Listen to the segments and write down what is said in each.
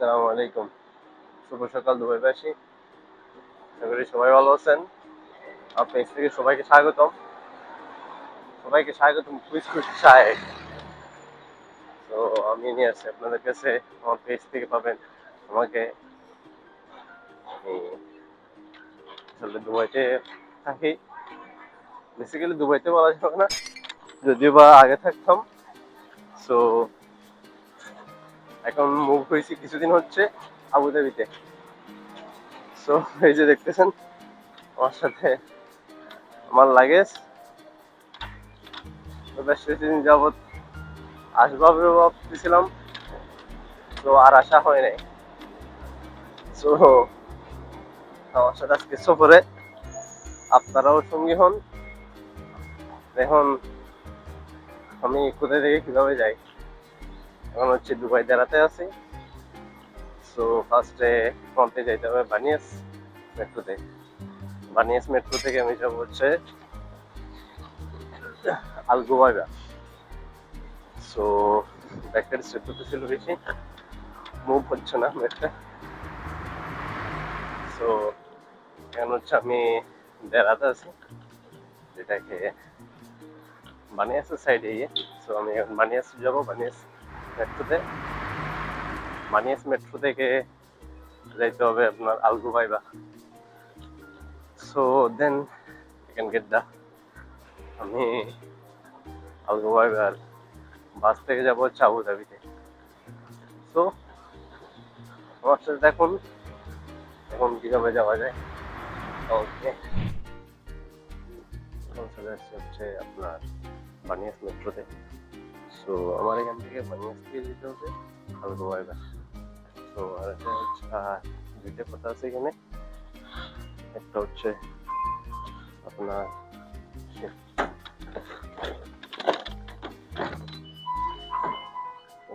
আসসালামু আলাইকুম। শুভ সকাল দুবাইবাসী। আশা সবাই ভালো আছেন। আপনার থেকে সবাইকে স্বাগতম। সবাইকে স্বাগতম কুইজ কুইজ চায় তো আমি নিয়ে আসছি আপনাদের কাছে। আমার পেজ থেকে পাবেন আমাকে। আসলে দুবাইতে থাকি। বেসিক্যালি দুবাইতে বলা যাবে না। যদিও বা আগে থাকতাম। সো এখন মুভ হয়েছি কিছুদিন হচ্ছে আবুধাবিতে। সো এই যে দেখতেছেন, আমার সাথে আমার লাগেজ বেশ কিছুদিন যাবৎ আসবাবে ভাবতেছিলাম। তো আর আসা হয় নাই। সো আমার সাথে আজকে সফরে আপনারাও সঙ্গী হন। এখন আমি কোথায় থেকে কীভাবে যাই? এখন হচ্ছে দুবাই দাঁড়াতে আছি। সো ফার্স্টে ফ্রন্টে যাইতে হবে বানিয়াস মেট্রোতে। বানিয়াস মেট্রো থেকে আমি যাব হচ্ছে আলগোবাইবা সো ব্যাকের সেতুতে ছিল বেশি। মুভ হচ্ছে না মেট্রো। সো এখন হচ্ছে আমি দেরাতে আছি। যেটাকে বানিয়াসের সাইডে গিয়ে। সো আমি এখন বানিয়াস যাব, বানিয়াস মেট্রোতে। বানিয়াস মেট্রো থেকে যাইতে হবে আপনার Al Ghubaiba. So then can get the আমি আলগুবাইবার বাস থেকে যাব হচ্ছে আবুধাবিতে সো আমার সাথে দেখুন এখন কীভাবে যাওয়া যায়? ওকে এখন চলে আসছে হচ্ছে আপনার বানিয়াস মেট্রোতে। সো আমার এখান থেকে বানিয়াস থেকে যেতে হবে আলগোয়াইবা তো আর একটা হচ্ছে আর দুইটা কথা আছে এখানে একটা হচ্ছে আপনার সে-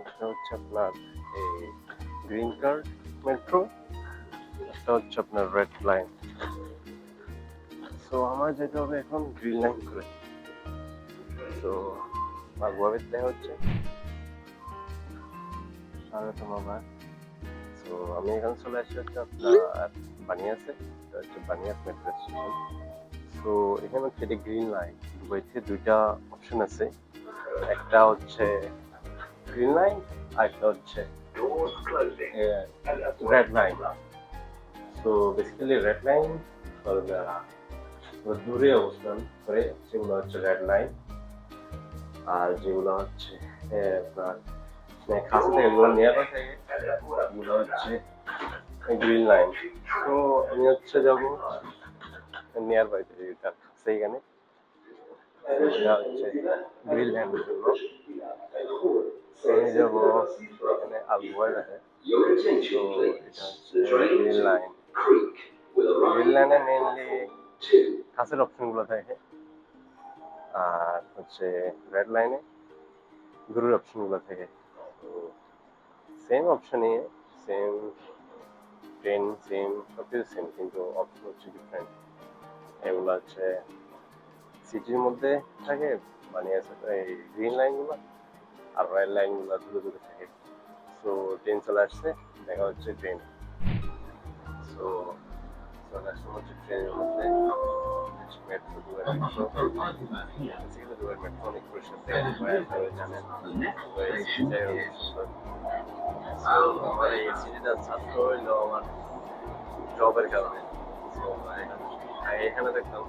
একটা হচ্ছে আপনার এই গ্রিন কার্ড মেট্রো একটা হচ্ছে আপনার রেড লাইন সো আমার যেতে হবে এখন গ্রিন লাইন করে তো বাগুয়াবের দেখা হচ্ছে স্বাগতম আবার তো আমি এখানে চলে আসছি হচ্ছে আপনার বানিয়াসে হচ্ছে বানিয়াস মেট্রো স্টেশন তো এখানে হচ্ছে এটা গ্রিন লাইন দুবাইতে দুইটা অপশন আছে একটা হচ্ছে গ্রিন লাইন আর একটা হচ্ছে রেড লাইন তো বেসিক্যালি রেড লাইন দূরে অবস্থান করে সেগুলো হচ্ছে রেড লাইন আর যেগুলো হচ্ছে আপনার মানে কাছে থেকে যেগুলো নিয়ার থাকে। ওগুলো হচ্ছে গ্রিন লাইন তো আমি হচ্ছে যাব নিয়ার বাই সেইখানে। হচ্ছে গ্রিন লাইনের জন্য। আমি যাব এখানে আলুয়ায় দেখে তো এটা হচ্ছে গ্রিন লাইন গ্রিন লাইনে মেনলি কাছের অপশনগুলো থাকে। আর হচ্ছে রেড লাইনে দূরের অপশনগুলো থাকে। তো সেম অপশনে সেম ট্রেন সেম সব সেম কিন্তু অপশন হচ্ছে ডিফারেন্ট এগুলো হচ্ছে সিটির মধ্যে থাকে মানে এই গ্রিন লাইনগুলো আর রেড লাইনগুলো দূরে দূরে থাকে। সো ট্রেন চলে আসছে, দেখা হচ্ছে ট্রেন সো চলে আসছে হচ্ছে ট্রেনের মধ্যে। মেট্রো দুয়ার মেট্রো বেসিক্যালি দুয়ার মেট্রো অনেক পরিষ্কার থেকে জানেন আমার এই সিটিটা ছাত্র হইল আমার জবের কারণে। এখানে দেখতাম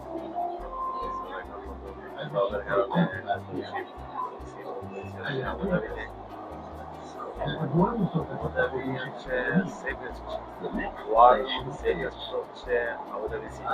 জবের কারণে। আবুধাবিতে আবুধাবি হচ্ছে সেফেস্ট ওয়ার্ল্ড সেফেস্ট হচ্ছে আবুধাবি সিটি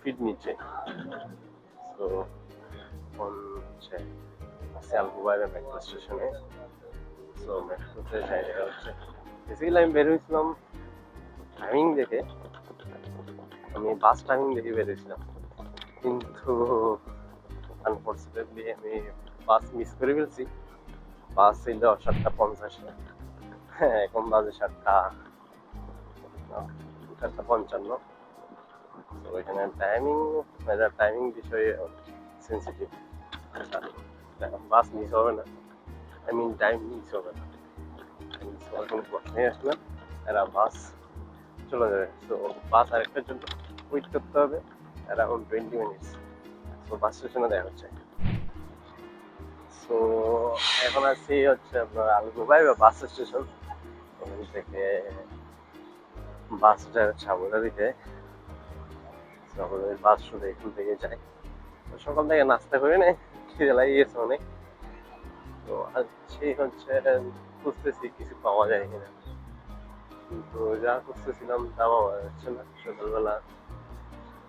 ফিট নিচে। তো এখন হচ্ছে আছে মেট্রো স্টেশনে সো মেট্রোতে জায়গা হচ্ছে বেসিক্যালি আমি বের হয়েছিলাম টাইমিং দেখে। আমি বাস টাইমিং দেখে বের হয়েছিলাম। কিন্তু আনফর্চুনেটলি আমি বাস মিস করে ফেলছি। বাস ছিল সাতটা পঞ্চাশে। হ্যাঁ এখন বাজে সাতটা সাতটা পঞ্চান্ন। এখানে টাইমিং এটা টাইমিং বিষয়ে সেন্সিটিভ বাস মিস হবে না। আই মিন টাইম মিস হবে না। মিস হওয়ার কোনো প্রশ্নই আসবে না এরা বাস চলে যাবে। তো বাস আরেকটার জন্য ওয়েট করতে হবে অ্যারাউন্ড টোয়েন্টি মিনিটস তো বাস স্টেশনে দেখা হচ্ছে। সো এখন আছি হচ্ছে আপনার আলগুবাই বা বাস স্টেশন ওখান থেকে বাসটা হচ্ছে আবুধাবিতে আমাদের বাস শুধু এখান থেকে যায়। তো সকাল থেকে নাস্তা করে নেই খিদে লাগিয়ে গেছে অনেক। তো আজকে হচ্ছে খুঁজতেছি কিছু পাওয়া যায় কিনা। কিন্তু যা খুঁজতেছিলাম তা পাওয়া যাচ্ছে না। সকালবেলা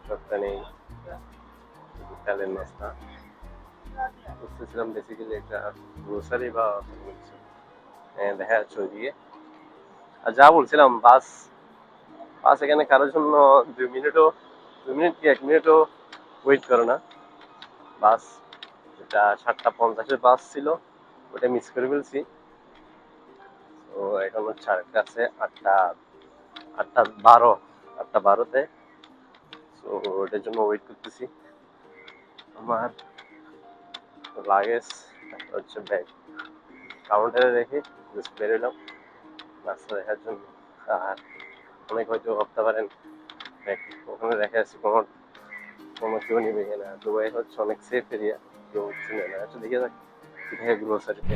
সবটা নেই। বিকালের নাস্তা। খুঁজতেছিলাম বেসিক্যালি একটা গ্রোসারি বা কিছু। হ্যাঁ, দেখা যাচ্ছে ওইদিকে। আর যা বলছিলাম বাস বাস এখানে কারোর জন্য দুই মিনিটও দুই মিনিট কি, এক মিনিটও ওয়েট করে না। বাস, যেটা সাতটা পঞ্চাশের বাস ছিল ওটা মিস করে ফেলছি। তো এখন হচ্ছে আরেকটা আছে, আটটা আটটা বারো, আটটা বারোতে। তো ওটার জন্য ওয়েট করতেছি। আমার লাগেজ হচ্ছে ব্যাগ কাউন্টারে রেখে বেরোলাম। রাস্তা দেখার জন্য। আর অনেক হয়তো ভাবতে পারেন ওখানে রেখে আসছি কোনো কোনো কেউ নেবে কিনা। দুবাই হচ্ছে অনেক সেফ এরিয়া কেউ চিনে না। আচ্ছা দেখে যাক দেখে গ্রোসারিতে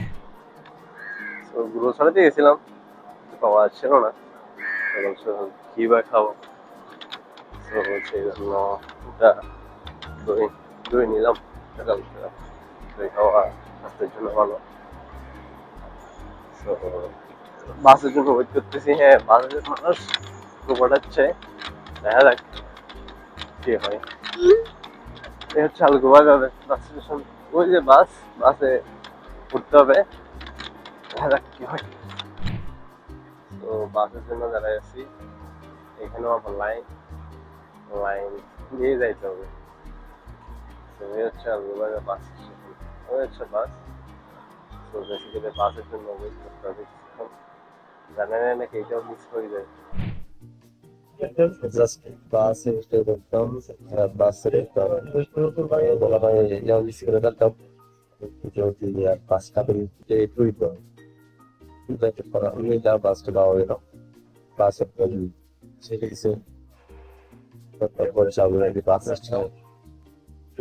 তো। গ্রোসারিতে গেছিলাম পাওয়া ছিল না। এখন শুধু বা খাব। তো সেই জন্য এটা দই দই নিলাম, সকাল থেকে। দই খাওয়া স্বাস্থ্যের জন্য ভালো। তো বাসের জন্য ওয়েট করতেছি হ্যাঁ বাসের মানুষ ঘটাচ্ছে দেখা। যাক কি হয়? এই হচ্ছে আলগোবা যাবে। Bus station. ওই যে বাস, বাসে উঠতে হবে। দেখা যাক কি হয়। তো বাসের জন্য দাঁড়ায় আছি। এখানেও আবার লাইন। লাইন দিয়ে যাইতে হবে। তো এই হচ্ছে আলগোবা বাস স্টেশন। ওই হচ্ছে বাস। তো বেসিক্যালি বাসের জন্য ওয়েট করতে হবে জানেন নাকি এটাও মিস হয়ে যায়। উঠে করতাম বাসে হয় গেল বাসে সেটা কিছু তারপরে বাস আসছে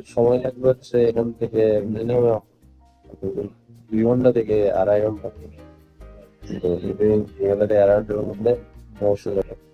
সময় লাগবে হচ্ছে এখান থেকে দুই ঘণ্টা থেকে আড়াই ঘণ্টা দুই ঘণ্টা থেকে আড়াই ঘণ্টার মধ্যে যাবে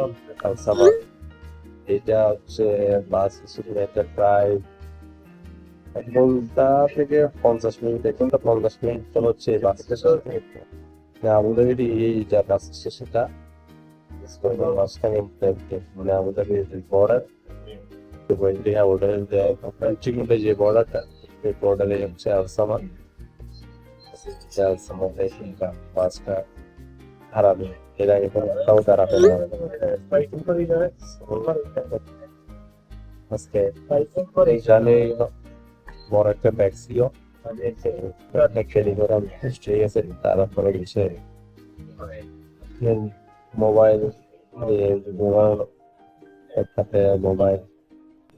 হচ্ছে খালসাবাদ এটা হচ্ছে বাস স্টেশন একটা প্রায় ঘণ্টা থেকে পঞ্চাশ মিনিট এক ঘণ্টা পঞ্চাশ মিনিট তো হচ্ছে বাস স্টেশন। আবুধাবির এই যা বাস স্টেশনটা মাঝখানে মানে বলতে যে বর্ডারটা সেই বর্ডারে হচ্ছে বাসটা। হারাবে। এর আগে কোথাও দাঁড়াবে না। আজকে জানে বড় একটা ব্যাগ ছিল। খেলি করে আমি ঠিক আছে তারপরে গেছে মোবাইল একসাথে মোবাইল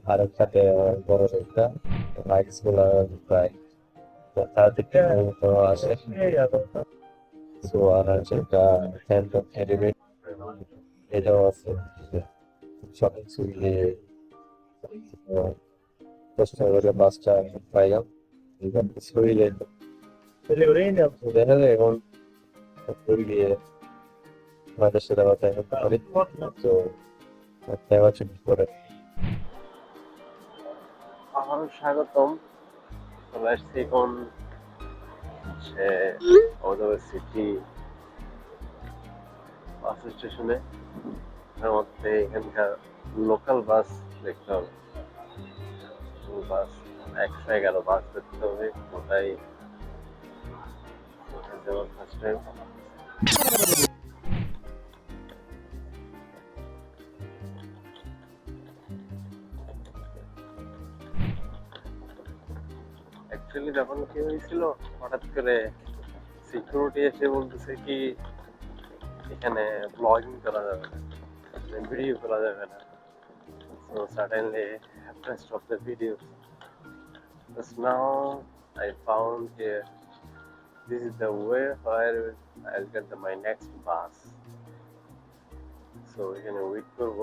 আর একসাথে বড় একটা গুলা প্রায় তার থেকে আসে সো আর একটা হ্যান্ড এলিমেন্ট এটাও আছে সব কিছু মিলিয়ে চেষ্টা করে বাসটা পাইলাম দেখা যায় এখন সাথে পারি তো দেখা স্বাগতম। চলে আসছি এখন সে আমাদের সিটি বাস স্টেশনে। মধ্যে এখানকার লোকাল বাস দেখতে হবে। বাস একশো এগারো বাস দেখতে হবে, ওটাই। ফার্স্ট টাইম অ্যাকচুয়ালি যখন কি হয়েছিল হঠাৎ করে সিকিউরিটি এসে বলতেছে কি এখানে ব্লগিং করা যাবে না ভিডিও করা যাবে না I have to stop the videos because now I found here this is the way where I'll get the, my next bus so এখানে ওয়েট করব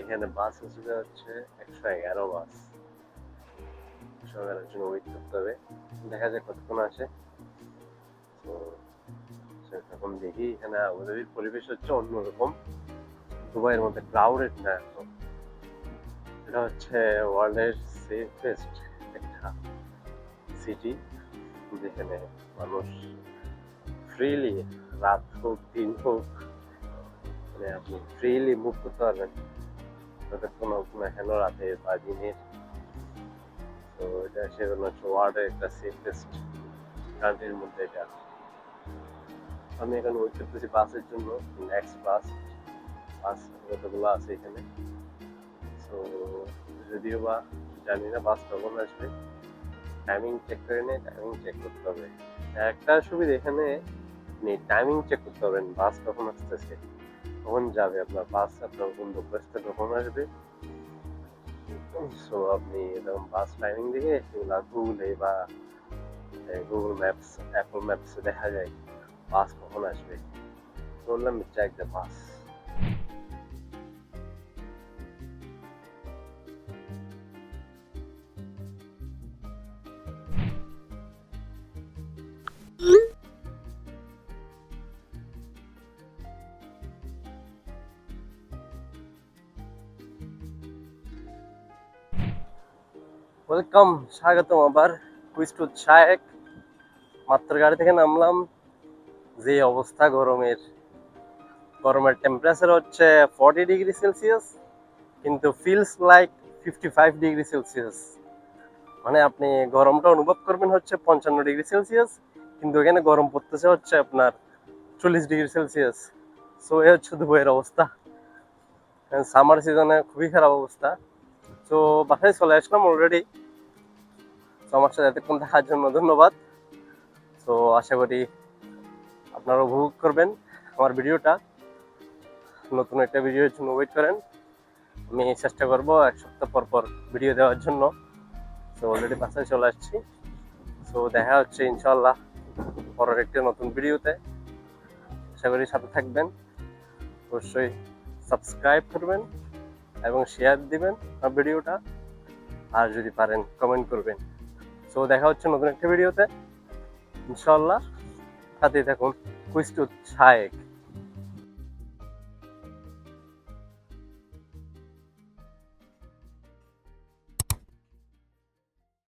এখানে বাস হচ্ছে একশো এগারো বাস সকালের জন্য ওয়েট করতে হবে। দেখা যাক কতক্ষণ আসে তো সেরকম দেখি এখানে আবুধাবির পরিবেশ হচ্ছে অন্যরকম। দুবাইয়ের মধ্যে ক্রাউডেড না একদম এটা হচ্ছে ওয়ার্ল্ডের সেফেস্ট একটা সিটি যেখানে মানুষ ফ্রিলি রাত হোক, দিন হোক মানে আপনি ফ্রিলি মুভ করতে পারবেন। যতক্ষণ হোক না কেন রাতে বা দিনের তো এটা সেজন্য হচ্ছে ওয়ার্ল্ডের একটা সেফেস্ট কান্ট্রির মধ্যে এটা। আমি এখানে ওয়েট করতেছি বাসের জন্য নেক্সট বাস বাস কতগুলো আছে এখানে? তো যদিও বা জানি না বাস কখন আসবে। টাইমিং চেক করে নিয়ে টাইমিং চেক করতে হবে। একটা সুবিধা এখানে নেই টাইমিং চেক করতে পারবেন বাস কখন আসতেছে, কখন যাবে আপনার? বাস আপনার গন্তব্যস্থে কখন আসবে? সো আপনি এরকম বাস টাইমিং দেখে এগুলা গুগলে বা গুগল ম্যাপস অ্যাপল ম্যাপসে দেখা যায় বাস কখন আসবে বললাম চেক দ্য বাস ওয়েলকাম, স্বাগতম আবার কুইজ টু শায়েক। মাত্র গাড়ি থেকে নামলাম, যে অবস্থা গরমের। গরমের টেম্পারেচার হচ্ছে ফর্টি ডিগ্রি সেলসিয়াস কিন্তু feels like fifty five degree Celsius মানে আপনি গরমটা অনুভব করবেন হচ্ছে পঞ্চান্ন ডিগ্রি সেলসিয়াস কিন্তু এখানে গরম পড়তেছে হচ্ছে আপনার চল্লিশ ডিগ্রি সেলসিয়াস সো এ হচ্ছে দুবাইয়ের অবস্থা। সামার সিজনে খুবই খারাপ অবস্থা। তো বাসায় চলে আসলাম অলরেডি তো আমার সাথে এতক্ষণ দেখার জন্য ধন্যবাদ। তো আশা করি আপনারা উপভোগ করবেন আমার ভিডিওটা। নতুন একটা ভিডিওর জন্য ওয়েট করেন। আমি চেষ্টা করব এক সপ্তাহ পর পর ভিডিও দেওয়ার জন্য। তো অলরেডি বাসায় চলে আসছি। তো দেখা হচ্ছে ইনশাল্লাহ পরের একটি নতুন ভিডিওতে। আশা করি সাথে থাকবেন। অবশ্যই সাবস্ক্রাইব করবেন। এবং শেয়ার দিবেন সব ভিডিওটা। আর যদি পারেন কমেন্ট করবেন। সো দেখা হচ্ছে নতুন একটা ভিডিওতে। ইনশাল্লাহ সাথেই থাকুন। কুইস্টু ছায়েক